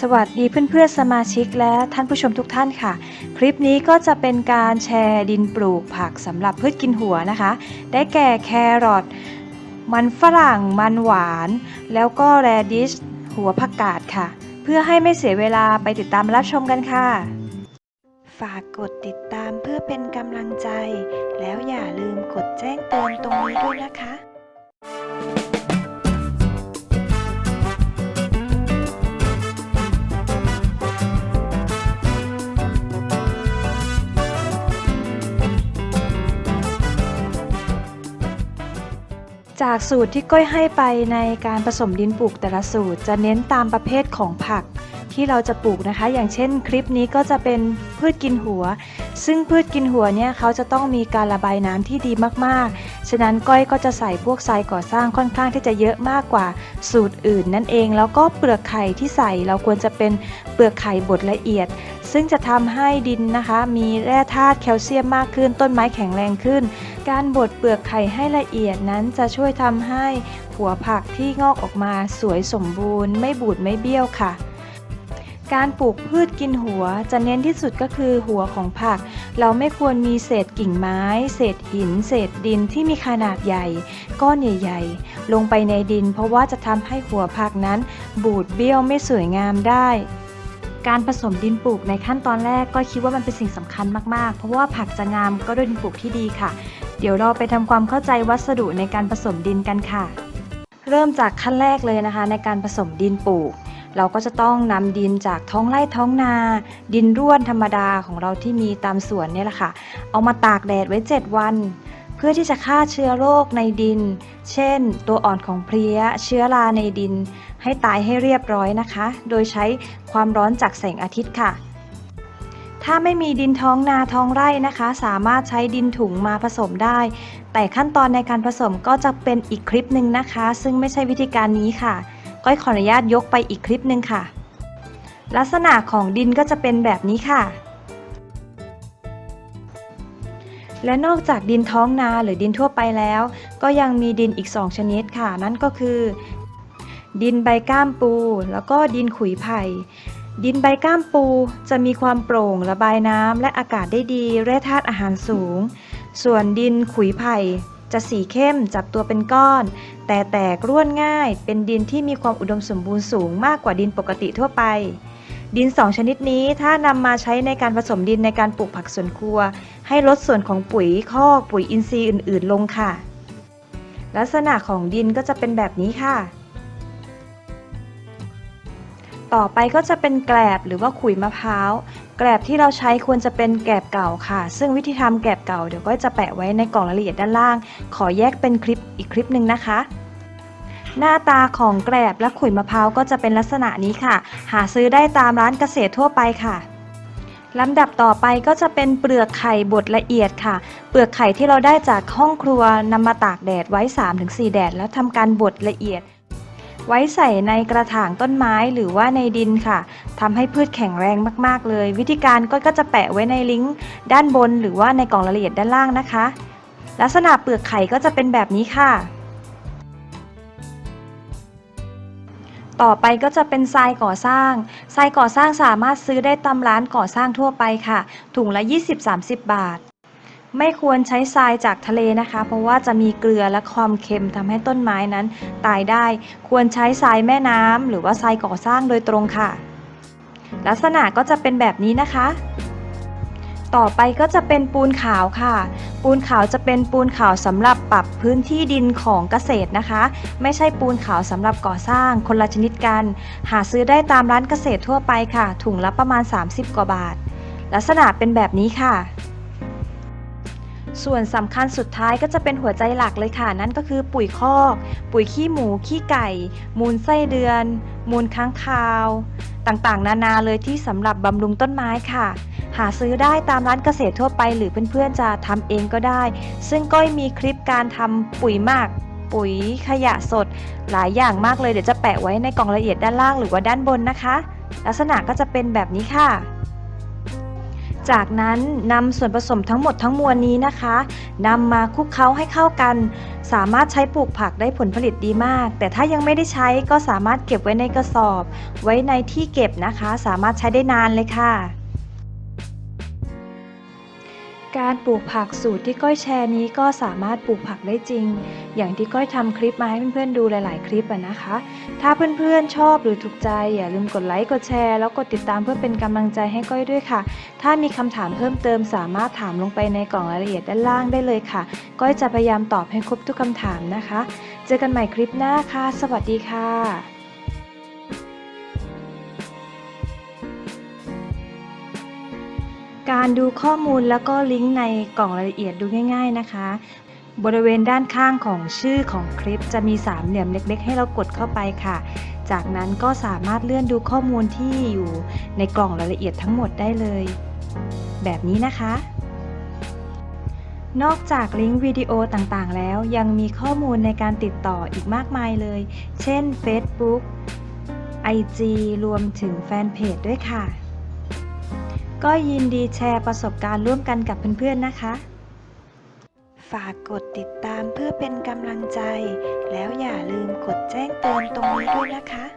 สวัสดีเพื่อนๆสมาชิกและท่านผู้ชมทุกท่านค่ะ คลิปนี้ก็จะเป็นการแชร์ดินปลูกผักสำหรับพืชกินหัวนะคะ ได้แก่แครอทมันฝรั่งมันหวาน แล้วก็แรดิชหัวผักกาดค่ะ เพื่อให้ไม่เสียเวลาไปติดตามรับชมกันค่ะ ฝากกดติดตามเพื่อเป็นกำลังใจ แล้วอย่าลืมกดแจ้งเตือนตรงนี้ด้วยนะคะ จากสูตรที่ก้อยให้ไปในการผสมดินปลูกแต่ละสูตร จะเน้นตามประเภทของผักที่เราจะปลูกนะคะ อย่างเช่นคลิปนี้ก็จะเป็นพืชกินหัว ซึ่งพืชกินหัวเนี่ยเขาจะต้องมีการระบายน้ำที่ดีมากๆ ฉะนั้นก้อยก็จะใส่พวกทรายก่อสร้างค่อนข้างที่จะเยอะมากกว่าสูตรอื่นนั่นเอง แล้วก็เปลือกไข่ที่ใส่เราควรจะเป็นเปลือกไข่บดละเอียด ซึ่งจะทำให้ดินนะคะ มีแร่ธาตุแคลเซียมมากขึ้น ต้นไม้แข็งแรงขึ้น การบดเปลือกไข่ให้ละเอียดนั้นจะช่วยทำให้หัวผักที่งอกออกมาสวยสมบูรณ์ ไม่บูดไม่เบี้ยวค่ะการปลูกพืชกินหัวจะเน้นที่สุดก็คือหัวของผัก เราไม่ควรมีเศษกิ่งไม้ เศษหิน เศษดินที่มีขนาดใหญ่ ก้อนใหญ่ๆ ลงไปในดิน เพราะว่าจะทำให้หัวผักนั้นบูดเบี้ยวไม่สวยงามได้ การผสมดินปลูกในขั้นตอนแรกก็คิดว่ามันเป็นสิ่งสำคัญมากๆ เพราะว่าผักจะงามก็ด้วยดินปลูกที่ดีค่ะ เดี๋ยวเราไปทำความเข้าใจวัสดุในการผสมดินกันค่ะ เริ่มจากขั้นแรกเลยนะคะ ในการผสมดินปลูก เราก็จะต้องนำดินจากท้องไร่ท้องนา ดินร่วนธรรมดาของเราที่มีตามสวนเนี่ยแหละค่ะ เอามาตากแดดไว้ 7 วัน เพื่อที่จะฆ่าเชื้อโรคในดิน เช่น ตัวอ่อนของเพลี้ย เชื้อราในดิน ให้ตายให้เรียบร้อยนะคะ โดยใช้ความร้อนจากแสงอาทิตย์ค่ะ ถ้าไม่มีดินท้องนาท้องไร่นะคะ สามารถใช้ดินถุงมาผสมได้ แต่ขั้นตอนในการผสมก็จะเป็นอีกคลิปหนึ่งนะคะ ซึ่งไม่ใช่วิธีการนี้ค่ะ ก้อยขออนุญาตยกไปอีกคลิปหนึ่งค่ะ ลักษณะของดินก็จะเป็นแบบนี้ค่ะ และนอกจากดินท้องนาหรือดินทั่วไปแล้ว ก็ยังมีดินอีก 2 ชนิดค่ะ นั่นก็คือ ดินใบก้ามปู แล้วก็ดินขุยไผ่ดินใบก้ามปูจะมีความโปร่งระบายน้ำและอากาศได้ดีแร่ธาตุอาหารสูง ส่วนดินขุยไผ่จะสีเข้มจับตัวเป็นก้อน แต่แตกร่วนง่ายเป็นดินที่มีความอุดมสมบูรณ์สูงมากกว่าดินปกติทั่วไป ดินสองชนิดนี้ถ้านำมาใช้ในการผสมดินในการปลูกผักสวนครัว ให้ลดส่วนของปุ๋ยคอกปุ๋ยอินทรีย์อื่น ๆ ลงค่ะ ลักษณะของดินก็จะเป็นแบบนี้ค่ะ ต่อไปก็จะเป็นแกลบหรือว่าขุยมะพร้าว แกลบที่เราใช้ควรจะเป็นแกลบเก่าค่ะ ซึ่งวิธีทำแกลบเก่าเดี๋ยวก็จะแปะไว้ในกล่องรายละเอียดด้านล่าง ขอแยกเป็นคลิปอีกคลิปหนึ่งนะคะ หน้าตาของแกลบและขุยมะพร้าวก็จะเป็นลักษณะนี้ค่ะ หาซื้อได้ตามร้านเกษตรทั่วไปค่ะลำดับต่อไปก็จะเป็นเปลือกไข่บดละเอียดค่ะ เปลือกไข่ที่เราได้จากห้องครัวนำมาตากแดดไว้ 3-4 แดด แล้วทำการบดละเอียด ไว้ใส่ในกระถางต้นไม้หรือว่าในดินค่ะทำให้พืชแข็งแรงมากๆเลย วิธีการก็ก็จะแปะไว้ในลิงก์ด้านบน หรือว่าในกล่องรายละเอียดด้านล่างนะคะ ลักษณะเปลือกไข่ก็จะเป็นแบบนี้ค่ะ ต่อไปก็จะเป็นทรายก่อสร้าง ทรายก่อสร้างสามารถซื้อได้ตามร้านก่อสร้างทั่วไปค่ะ ถุงละ 20-30 บาท ไม่ควรใช้ทรายจากทะเลนะคะ เพราะว่าจะมีเกลือและความเค็มทำให้ต้นไม้นั้น ตายได้ ควรใช้ทรายแม่น้ำหรือว่าทรายก่อสร้างโดยตรงค่ะ ลักษณะก็จะเป็นแบบนี้นะคะ ต่อไปก็จะเป็นปูนขาวค่ะ ปูนขาวจะเป็นปูนขาวสำหรับปรับพื้นที่ดินของเกษตรนะคะ ไม่ใช่ปูนขาวสำหรับก่อสร้างคนละชนิดกัน หาซื้อได้ตามร้านเกษตรทั่วไปค่ะ ถุงละประมาณ 30 กว่าบาท ลักษณะเป็นแบบนี้ค่ะ ส่วนสำคัญสุดท้ายก็จะเป็นหัวใจหลักเลยค่ะ นั่นก็คือปุ๋ยคอก ปุ๋ยขี้หมู ขี้ไก่ มูลไส้เดือน มูลค้างคาว ต่างๆ นานาเลยที่สำหรับบำรุงต้นไม้ค่ะ หาซื้อได้ตามร้านเกษตรทั่วไป หรือเพื่อนๆจะทำเองก็ได้ ซึ่งก้อยมีคลิปการทำปุ๋ยหมักปุ๋ยขยะสด หลายอย่างมากเลยเดี๋ยวจะแปะไว้ในกล่องละเอียดด้านล่างหรือว่าด้านบนนะคะ ลักษณะก็จะเป็นแบบนี้ค่ะ จากนั้นนำส่วนผสมทั้งหมดทั้งมวลนี้นะคะนำมาคลุกเคล้าให้เข้ากัน สามารถใช้ปลูกผักได้ผลผลิตดีมาก แต่ถ้ายังไม่ได้ใช้ก็สามารถเก็บไว้ในกระสอบ ไว้ในที่เก็บนะคะ สามารถใช้ได้นานเลยค่ะ การปลูกผักสูตรที่ก้อยแชร์นี้ก็สามารถปลูกผักได้จริง อย่างที่ก้อยทำคลิปมาให้เพื่อนๆดูหลายๆ คลิปอะนะคะ ถ้าเพื่อนๆชอบหรือถูกใจ อย่าลืมกดไลค์กดแชร์แล้วกดติดตามเพื่อเป็นกำลังใจให้ก้อยด้วยค่ะ ถ้ามีคำถามเพิ่มเติมสามารถถามลงไปในกล่องรายละเอียดด้านล่างได้เลยค่ะ ก้อยจะพยายามตอบให้ครบทุกคำถามนะคะ เจอกันใหม่คลิปหน้าค่ะ สวัสดีค่ะ การดูข้อมูลแล้วก็ลิงก์ในกล่องรายละเอียดดูง่าย ๆนะคะ บริเวณด้านข้างของชื่อของคลิปจะมีสามเหลี่ยมเล็ก ๆ ให้เรากดเข้าไปค่ะ จากนั้นก็สามารถเลื่อนดูข้อมูลที่อยู่ในกล่องรายละเอียดทั้งหมดได้เลย แบบนี้นะคะ นอกจากลิงก์วิดีโอต่างๆ แล้วยังมีข้อมูลในการติดต่ออีกมากมายเลย เช่น Facebook IG รวมถึงแฟนเพจด้วยค่ะ ก็ยินดีแชร์ประสบการณ์ร่วมกันกับเพื่อนๆนะคะ ฝากกดติดตามเพื่อเป็นกำลังใจ แล้วอย่าลืมกดแจ้งเตือนตรงนี้ด้วยนะคะ